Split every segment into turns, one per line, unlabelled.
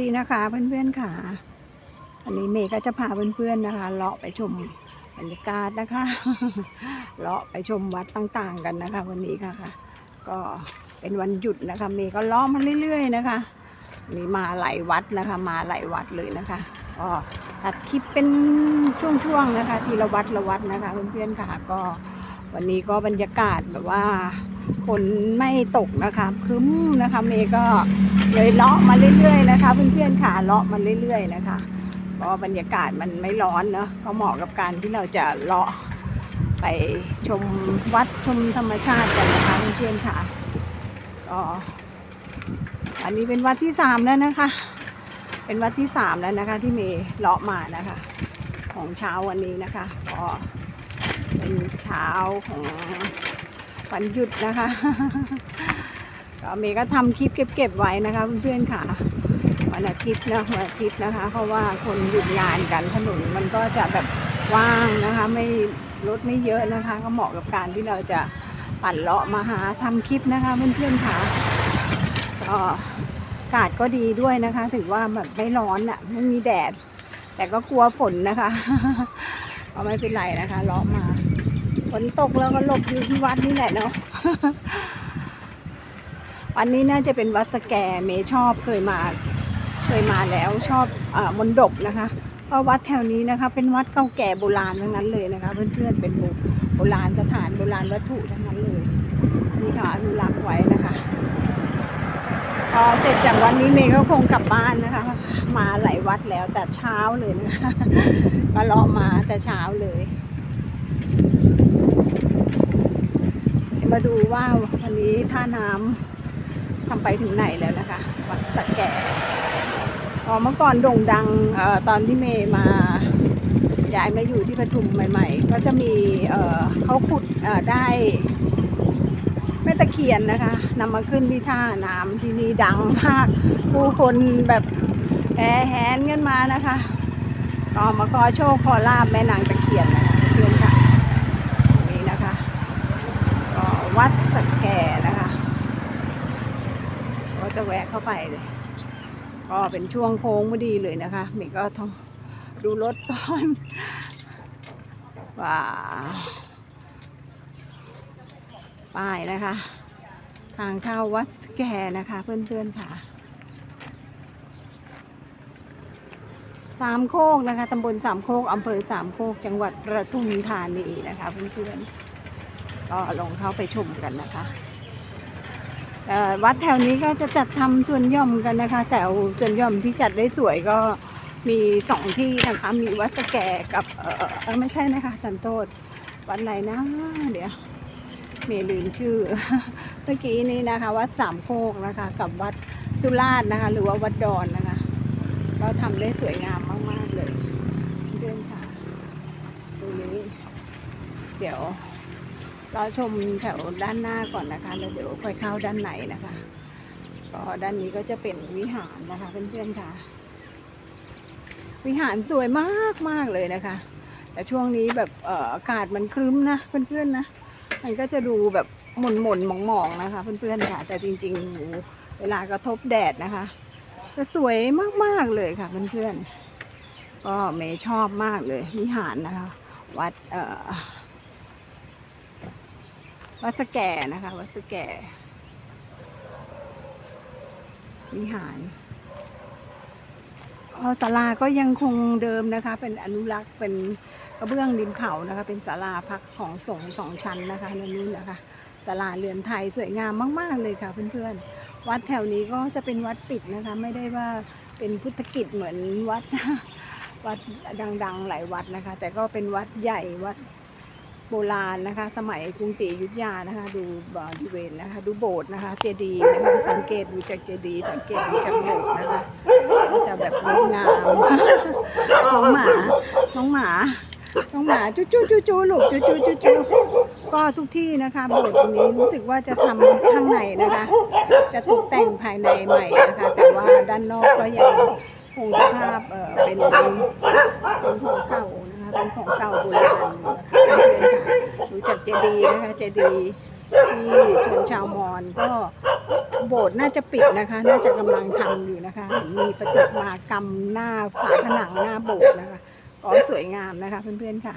ดีนะคะเพื่อนๆค่ะวันนี้เมย์ก็จะพาเพื่อนๆนะคะเลาะไปชมบรรยากาศนะคะเลาะไปชมวัดต่างๆกันนะคะ วันนี้ค่ะค่ะ ก็เป็นวันหยุดนะคะ เมย์ก็เลาะมาเรื่อย ๆ นะคะมีมาหลายวัดนะคะ มาหลายวัดเลยนะคะก็ตัดคลิปเป็นช่วงๆนะคะ ทีละวัดละวัดนะคะเพื่อนๆค่ะ ก็วันนี้ก็บรรยากาศแบบว่า ฝนไม่ตกนะคะคึ้มนะคะเมย์ก็เลยเลาะมาเรื่อยๆนะคะเพื่อนๆค่ะเลาะมาเรื่อย ๆ นะคะก็บรรยากาศมันไม่ร้อนเนอะก็เหมาะกับการที่เราจะเลาะไปชมวัดชมธรรมชาติกันนะคะเพื่อนๆค่ะก็อันนี้เป็นวัดที่สามแล้วนะคะ เป็นวัดที่สามแล้วนะคะ ที่เมย์เลาะมานะคะ ของเช้าวันนี้นะคะก็เป็นเช้าของ วันหยุดนะคะก็เมย์ก็ทำคลิปเก็บๆไว้นะคะเพื่อนๆค่ะ วันอาทิตย์นะวันอาทิตย์นะคะ เพราะว่าคนหยุดงานกันถนนมันก็จะแบบว่างนะคะ ไม่รถไม่เยอะนะคะ ก็เหมาะกับการที่เราจะปั่นเลาะมาหาทำคลิปนะคะเพื่อนๆค่ะก็อากาศก็ดีด้วยนะคะ ถือว่าแบบไม่ร้อนอะ่ะไม่มีแดด แต่ก็กลัวฝนนะคะก็ไม่เป็นไรนะคะเลาะมา ฝนตกแล้วก็หลบอยู่ที่วัดนี่แหละเนาะวันนี้น่าจะเป็นวัดสแกเมย์ชอบเคยมา เคยมาแล้วชอบอมนดบนะคะเพราะวัดแถวนี้นะคะ เป็นวัดเก่าแก่โบราณทั้งนั้นเลยนะคะ เพื่อนๆเป็นโบโบราณสถานโบราณวัตถุทั้งนั้นเลยนี่ค่ะอนุรักษ์ไว้นะคะพอเสร็จจากวันนี้เมย์ก็คงกลับบ้านนะคะ มาหลายวัดแล้วแต่เช้าเลยนะคะก็เลาะมาแต่เช้าเลย มาดูว่าวันนี้ท่าน้ำทำไปถึงไหนแล้วนะคะ วัดสะแก่อ๋อเมื่อก่อนโด่งดังออตอนที่เมย์มาย้ายมาอยู่ที่ปทุมใหม่ ๆ ก็จะมีเออเขาขุดได้แม่ตะเคียนนะคะนำมาขึ้นที่ท่าน้ำที่นี่ดังมากผู้คนแบบแห่แหนกันมานะคะ ก็มาขอโชคขอลาบแม่นางตะเคียนนะคะเพื่อนค่ะนี่นะคะ ก็ วัดสแกนะคะก็จะแวะเข้าไปเลย ก็เป็นช่วงโค้งพอดีเลยนะคะมย์ก็ต้องดูรถก่อนว้าวป้ายนะคะ ทางเข้าวัดสแกนะคะ เพื่อนๆค่ะสามโคกนะคะตำบลสามโคกอำเภอสามโคกจังหวัดประทุมธานีนะคะเพื่อนๆ ก็ลงเข้าไปชมกันนะคะวัดแถวนี้ก็จะจัดทำส่วนย่อมกันนะคะแต่ส่วนย่อมที่จัดได้สวยก็มีสองที่นะคะมีวัดสแกกับเออไม่ใช่นะคะสันโตษวัดไหนนะเดี๋ยวเมลืมชื่อ เมื่อกี้นี้นะคะ วัดสามโคกนะคะ กับวัดสุราษฎร์นะคะ หรือว่าวัดดอนนะคะ ก็ทำได้สวยงามมาก ๆ เลยเพื่อนค่ะตรงนี้เดี๋ยว เราชมแถวด้านหน้าก่อนนะคะแล้วเดี๋ยวค่อยเข้าด้านในนะคะก็ด้านนี้ก็จะเป็นวิหารนะคะเพื่อนๆค่ะ วิหารสวยมากมากเลยนะคะ แต่ช่วงนี้แบบเอ่ออากาศมันครึ้มนะเพื่อนๆนะมันก็จะดูแบบหม่นหม่นมองๆนะคะเพื่อนๆค่ะ แต่จริงๆเวลากระทบแดดนะคะจะสวยมากๆเลยค่ะเพื่อนๆก็เมย์ชอบมากเลยวิหารนะคะ วัดเอ่อ วัดสแก่นะคะ วัดสแก่ วิหารออศาลาก็ยังคงเดิมนะคะ เป็นอนุรักษ์เป็นกระเบื้องดินเผานะคะ เป็นศาลาพักของสงฆ์สองชั้นนะคะในนี้นะคะศาลาเรือนไทยสวยงามมาก ๆ เลยค่ะเพื่อนๆ วัดแถวนี้ก็จะเป็นวัดปิดนะคะ ไม่ได้ว่าเป็นพุทธกิจเหมือนวัดวัดดัง ๆ หลายวัดนะคะ แต่ก็เป็นวัดใหญ่วัด โบราณนะคะ สมัยกรุงศรีอยุธยานะคะ ดูบริเวณนะคะ ดูโบสถ์นะคะ เจดีย์นะคะ สังเกตดูจากเจดีย์สังเกตดูจากโบสถ์นะคะก็จะแบบงดงามน้องหมาน้องหมาน้องหมาจู้จู้จู้จู้ลูกจู้จู้จู้จู้ก็ทุกที่นะคะโบสถ์ตรงนี้รู้สึกว่าจะทำข้างในนะคะ จะตกแต่งภายในใหม่นะคะ แต่ว่าด้านนอกก็ยังคงสภาพเป็นเป็นของเก่า เป็นของเก่าโบราณนะคะเพื่อนๆค่ะดูจากเจดีย์นะคะเจดีย์ที่ชนชาวมอญก็โบสถ์น่าจะปิดนะคะ น่าจะกำลังทำอยู่นะคะ มีประติมากรรมหน้าฝาผนังหน้าโบสถ์นะคะก็สวยงามนะคะเพื่อนๆค่ะ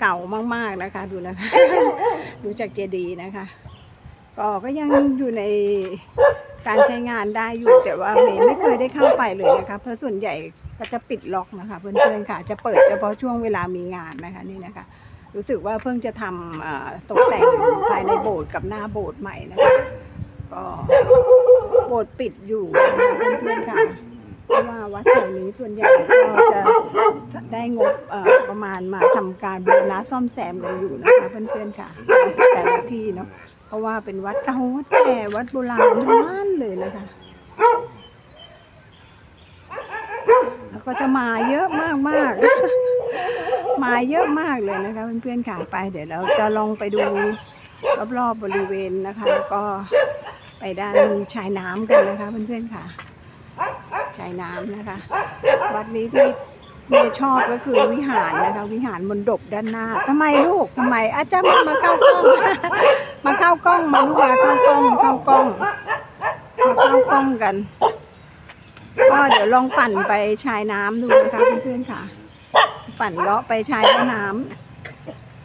เก่ามากๆนะคะ ดูนะคะ ดูจากเจดีย์นะคะ ก็ก็ยังอยู่ใน การใช้งานได้อยู่แต่ว่าเมย์ไม่เคยได้เข้าไปเลยนะคะ เพราะส่วนใหญ่ก็จะปิดล็อกนะคะเพื่อนๆค่ะ จะเปิดเฉพาะช่วงเวลามีงานนะคะนี่นะคะ รู้สึกว่าเพิ่งจะทำตกแต่งภายในโบสถ์กับหน้าโบสถ์ใหม่นะคะก็โบสถ์ปิดอยู่เพื่อนๆค่ะเพราะว่าวัดแถวนี้ส่วนใหญ่ก็จะได้งบประมาณมาทำการบูรณะซ่อมแซมกันอยู่นะคะเพื่อนๆค่ะแต่ละที่เนาะ ราะว่าเป็นวัดเก่าวัดแก่วัดโบราณทั้งนั้นเลยนะคะแล้วก็จะมาเยอะมากมากมาเยอะมากเลยนะคะเพื่อนๆค่ะไป เดี๋ยวเราจะลองไปดูรอบๆบริเวณนะคะ แล้วก็ไปด้านชายน้ำกันนะคะเพื่อนๆค่ะชายน้ำนะคะ วัดนี้ที่เมย์ชอบก็คือวิหารนะคะ วิหารมนดบด้านหน้าทำไมลูกทำไมอาจารย์มามาเข้ากล้อง มาเข้ากล้องมาลูกมาเข้ากล้องเข้ากล้องมาเข้ากล้องกันก็เดี๋ยวลองปั่นไปชายน้ำดูนะคะเพื่อนๆค่ะ ปั่นเลาะไปชายแม่น้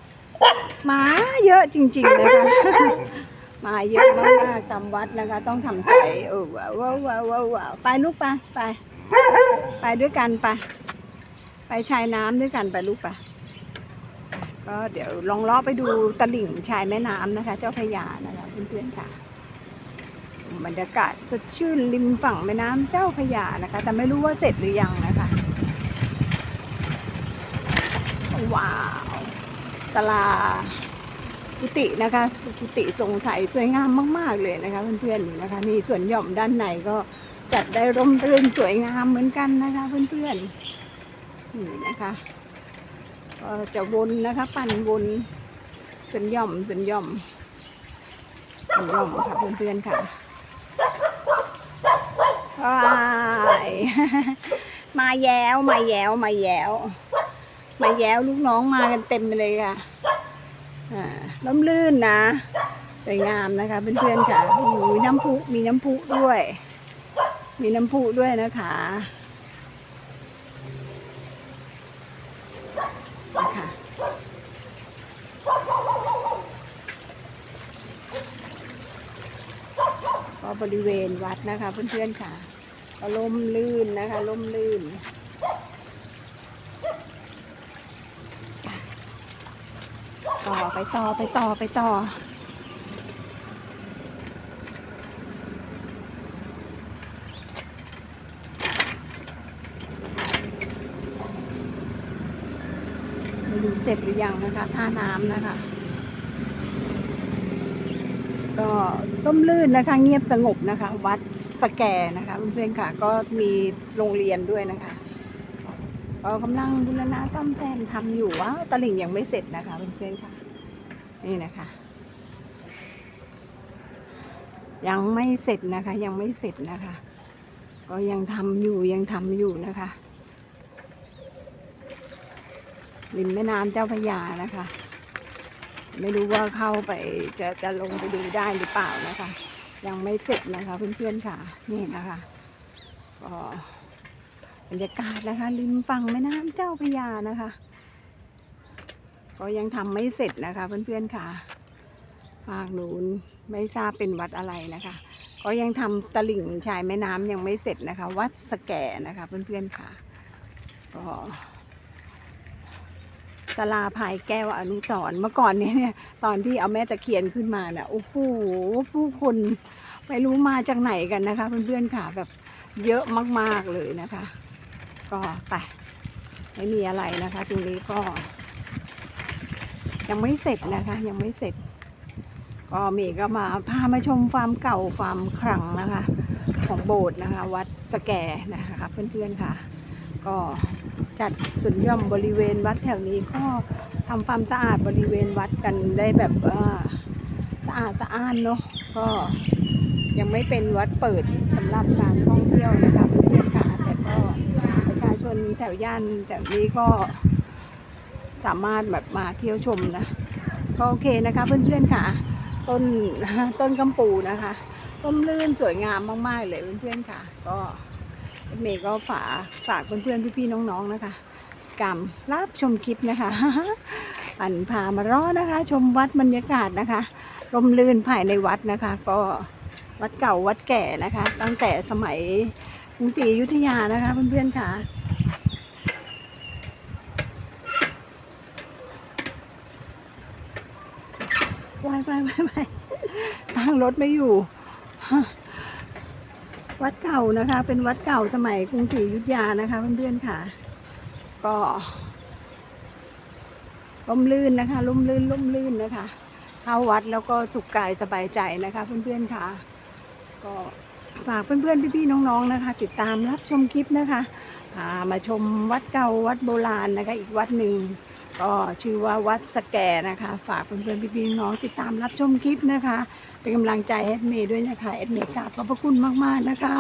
ำหมาเยอะจริงๆนะคะมาเยอะมากๆตามวัดนะคะ ต้องทำใจเออว้าวว้าวว้าวว้าวว้าวไปลูกไปไป ไปด้วยกันไป ไปชายน้ำด้วยกันไปลูกไป ก็เดี๋ยวลองลาะไปดูตลิ่งชายแม่น้ำนะคะ เจ้าพระยานะคะเพื่อนๆค่ะบรรยากาศสดชื่นริมฝั่งแม่น้ำเจ้าพระยานะคะ แต่ไม่รู้ว่าเสร็จหรือยังนะคะว้าวตลากุฏินะคะกุฏิทรงไทยสวยงามมาก ๆ เลยนะคะเพื่อนๆนะคะนี่ส่วนหย่อมด้านในก็จัดได้ร่มรื่นสวยงามเหมือนกันนะคะ เพื่อนๆนี่นะคะ จะวนนะคะ ปั่นวนส่วนหย่อมส่วนหย่อมส่วนหย่อมค่ะเพื่อนๆค่ะว้ายมาแย้วมาแย้วมาแย้ว มาแย้วลูกน้องมากันเต็มเลยค่ะอ่าล้มลื่นนะสวยงามนะคะเพื่อนๆค่ะมีน้ำพุมีน้ำพุด้วย มีน้ำพุด้วยนะคะ นะคะก็บริเวณวัดนะคะ เพื่อนๆค่ะ ก็ล่มลื่นนะคะล่มลื่นต่อไปต่อไปต่อไปต่อ เสร็จหรือยังนะคะ ท่าน้ำนะคะ ก็ร่มรื่นนะคะ เงียบสงบนะคะ วัดสแกนะคะเพื่อนๆค่ะ ก็มีโรงเรียนด้วยนะคะก็กำลังบูรณะซ่อมแซมทำอยู่ว้าวตลิ่งยังไม่เสร็จนะคะเพื่อนๆค่ะ นี่นะคะ ยังไม่เสร็จนะคะ ยังไม่เสร็จนะคะ ก็ยังทำอยู่ยังทำอยู่นะคะ ริมแม่น้ำเจ้าพระยานะคะ ไม่รู้ว่าเข้าไปจะจะลงไปดูได้หรือเปล่านะคะ ยังไม่เสร็จนะคะเพื่อนๆค่ะนี่นะคะก็บรรยากาศนะคะ ริมฝั่งแม่น้ำเจ้าพระยานะคะ ก็ยังทำไม่เสร็จนะคะเพื่อนๆค่ะภาคนู้นไม่ทราบเป็นวัดอะไรนะคะ ก็ยังทำตลิ่งชายแม่น้ำยังไม่เสร็จนะคะ วัดสแกนะคะเพื่อนๆค่ะก็ สลาภายแก้วอนุสรเมื่อก่อนเนี่ยเนี่ยตอนที่เอาแม่ตะเคียนขึ้นมาน่ะโอ้โหผู้คนไม่รู้มาจากไหนกันนะคะ เพื่อนๆค่ะแบบเยอะมากๆเลยนะคะ ก็ไปไม่มีอะไรนะคะ ตรงนี้ก็ ยังไม่เสร็จนะคะ ยังไม่เสร็จ ก็เมย์ก็มาพามาชมฟาร์มเก่าฟาร์มขลังนะคะ ของโบสถ์นะคะ วัดสแกนะคะเพื่อนๆค่ะ ก็จัดสุดย่อมบริเวณวัดแถวนี้ก็ทำความสะอาดบริเวณวัดกันได้แบบว่าสะอาดสะอ้านเนาะก็ยังไม่เป็นวัดเปิดสำหรับการท่องเที่ยวนะคะเพื่อนๆค่ะแต่ก็ประชาชนแถวย่านแถวนี้ก็สามารถแบบมาเที่ยวชมนะก็โอเคนะคะเพื่อนๆค่ะ ต้นต้นกำปูนะคะต้มลื่นสวยงามมากๆเลยเพื่อนๆค่ะ ก็ เมย์ก็ฝากฝากเพื่อนๆพี่ๆน้องๆนะคะกรรมรับชมคลิปนะคะอันพามาร้อนะคะ ชมวัดบรรยากาศนะคะร่มลื่นภายในวัดนะคะ ก็วัดเก่าวัดแก่นะคะ ตั้งแต่สมัยกรุงศรีอยุธยานะคะเพื่อนๆค่ะวายวายวายวายทางรถไม่อยู่ วัดเก่านะคะ เป็นวัดเก่าสมัยกรุงศรีอยุธยานะคะเพื่อนๆค่ะ ก็ล่มลื่นนะคะล่มลื่นล่มลื่นนะคะ เข้าวัดแล้วก็สุขกายสบายใจนะคะ เพื่อนๆค่ะ ก็ฝากเพื่อนๆพี่ๆน้องๆนะคะ ติดตามรับชมคลิปนะคะามาชมวัดเก่าวัดโบราณนะคะ อีกวัดหนึ่ง ก็ชื่อว่าวัดสแกนะคะ ฝากเพื่อนๆพี่ๆน้องติดตามรับชมคลิปนะคะ เป็นกำลังใจแอดเมย์ด้วยนะคะแอดเมย์กราบขอบพระคุณมากๆนะคะ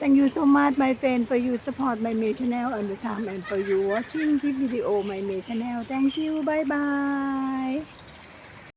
Thank you so much my friend for you support my May channel and the time and for you watching this video my May channel Thank you bye bye